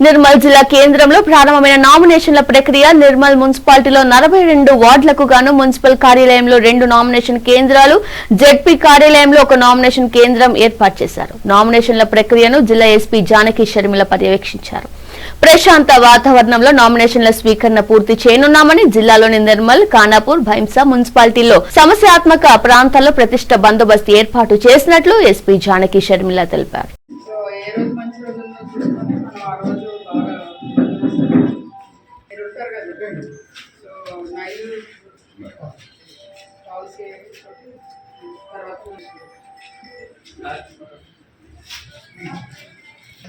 నిర్మల్ జిల్లా కేంద్రంలో ప్రారంభమైన నామినేషన్ల ప్రక్రియ నిర్మల్ మున్సిపాలిటీలో నలభై రెండు వార్డులకు గాను మున్సిపల్ కార్యాలయంలో రెండు నామినేషన్ కేంద్రాలు జెడ్పీ కార్యాలయంలో ఒక నామినేషన్ కేంద్రం ఏర్పాటు చేశారు. నామినేషన్ల ప్రక్రియను జిల్లా ఎస్పీ జానకి షర్మిల పర్యవేక్షించారు. ప్రశాంత వాతావరణంలో నామినేషన్ల స్వీకరణ పూర్తి చేయనున్నామని జిల్లాలోని నిర్మల్ ఖానాపూర్ భైంసా మున్సిపాలిటీలో సమస్యాత్మక ప్రాంతాల్లో ప్రతిష్ట బందోబస్తు ఏర్పాటు చేసినట్లు ఎస్పీ జానకి షర్మిల తెలిపారు.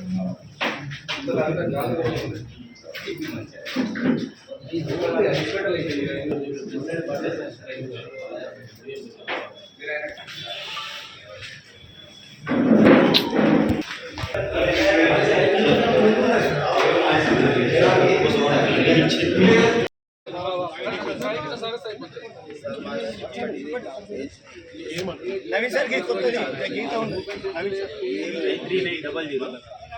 తర్వాత నవీన్ సార్ గీత కొత్తది గీత ఉంది Naveen sir three nine double zero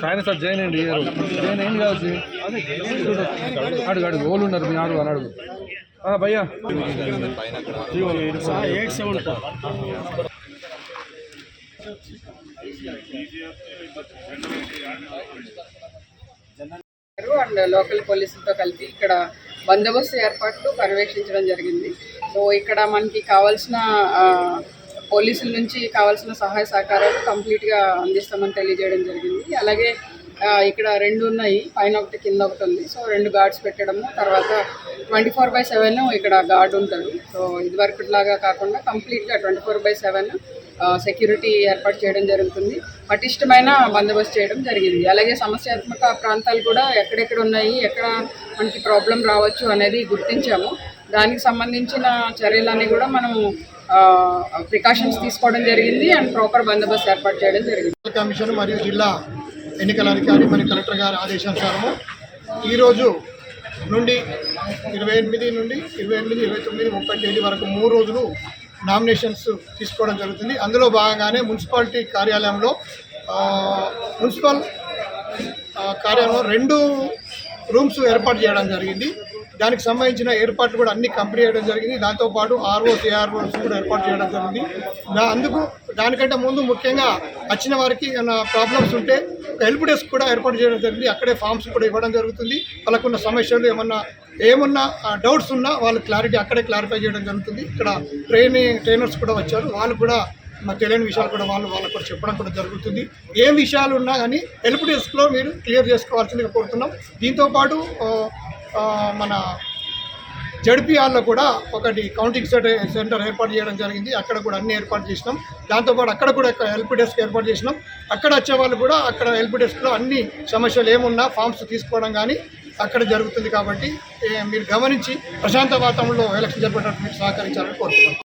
సాయన సార్ జైన్ అండి ఇయ్యరు జైన్ ఏం కావచ్చు. అడుగు అడుగు ఓళ్ళు ఉన్నారు మీ అడుగు అని అడుగు భయ్యా. ఎయిట్ సెవెన్ అండ్ లోకల్ పోలీసులతో కలిపి ఇక్కడ బందోబస్తు ఏర్పాట్లు పర్యవేక్షించడం జరిగింది. సో ఇక్కడ మనకి కావాల్సిన పోలీసుల నుంచి కావాల్సిన సహాయ సహకారాలు కంప్లీట్గా అందిస్తామని తెలియజేయడం జరిగింది. అలాగే ఇక్కడ రెండు ఉన్నాయి. పైన ఒకటి కింద ఒకటి ఉంది. సో రెండు గార్డ్స్ పెట్టడము తర్వాత ట్వంటీ ఫోర్ బై సెవెన్ ఇక్కడ గార్డ్ ఉంటాడు. సో ఇదివరకు లాగా కాకుండా కంప్లీట్గా twenty four by seven security ఏర్పాటు చేయడం జరుగుతుంది. పటిష్టమైన బందోబస్తు చేయడం జరిగింది. అలాగే సమస్యాత్మక ప్రాంతాలు కూడా ఎక్కడెక్కడ ఉన్నాయి ఎక్కడ మనకి ప్రాబ్లం రావచ్చు అనేది గుర్తించాము. దానికి సంబంధించిన చర్యలన్నీ కూడా మనం ప్రికాషన్స్ తీసుకోవడం జరిగింది అండ్ ప్రాపర్ బందోబస్తు ఏర్పాటు చేయడం జరిగింది. కమిషన్ మరియు జిల్లా ఎన్నికల అధికారి మరియు కలెక్టర్ గారి ఆదేశానుసారము ఈరోజు నుండి ఇరవై ఎనిమిది నుండి ఇరవై ఎనిమిది ఇరవై తొమ్మిది ముప్పై తేదీ వరకు మూడు రోజులు నామినేషన్స్ తీసుకోవడం జరుగుతుంది. అందులో భాగంగానే మున్సిపాలిటీ కార్యాలయంలో మున్సిపల్ కార్యాలయంలో రెండు రూమ్స్ ఏర్పాటు చేయడం జరిగింది. దానికి సంబంధించిన ఏర్పాట్లు కూడా అన్ని కంప్లీట్ చేయడం జరిగింది. దాంతోపాటు ఆర్ఓ సిఆర్ఓస్ కూడా ఏర్పాటు చేయడం జరిగింది. దా అందుకు దానికంటే ముందు ముఖ్యంగా వచ్చిన వారికి ఏమైనా ప్రాబ్లమ్స్ ఉంటే హెల్ప్ డెస్క్ కూడా ఏర్పాటు చేయడం జరిగింది. అక్కడే ఫామ్స్ కూడా ఇవ్వడం జరుగుతుంది. వాళ్ళకున్న సమస్యలు ఏమన్నా ఏమున్నా డౌట్స్ ఉన్నా వాళ్ళు క్లారిటీ అక్కడే క్లారిఫై చేయడం జరుగుతుంది. ఇక్కడ ట్రైనింగ్ ట్రైనర్స్ కూడా వచ్చారు. వాళ్ళు కూడా మాకు తెలియని విషయాలు కూడా వాళ్ళు వాళ్ళకు కూడా చెప్పడం కూడా జరుగుతుంది. ఏం విషయాలు ఉన్నా కానీ హెల్ప్ డెస్క్లో మీరు క్లియర్ చేసుకోవాల్సిందిగా కోరుతున్నాం. దీంతోపాటు మన జడ్పీఆర్లో కూడా ఒకటి కౌంటింగ్ సెంటర్ సెంటర్ ఏర్పాటు చేయడం జరిగింది. అక్కడ కూడా అన్ని ఏర్పాటు చేసినాం. దాంతోపాటు అక్కడ కూడా హెల్ప్ డెస్క్ ఏర్పాటు చేసినాం. అక్కడ వచ్చే వాళ్ళు కూడా అక్కడ హెల్ప్ డెస్క్లో అన్ని సమస్యలు ఏమున్నా ఫామ్స్ తీసుకోవడం కానీ అక్కడ జరుగుతుంది కాబట్టి మీరు గమనించి ప్రశాంత వాతావరణంలో ఎలక్షన్ జరిపేటట్టు మీరు సహకరించాలని కోరుతున్నాను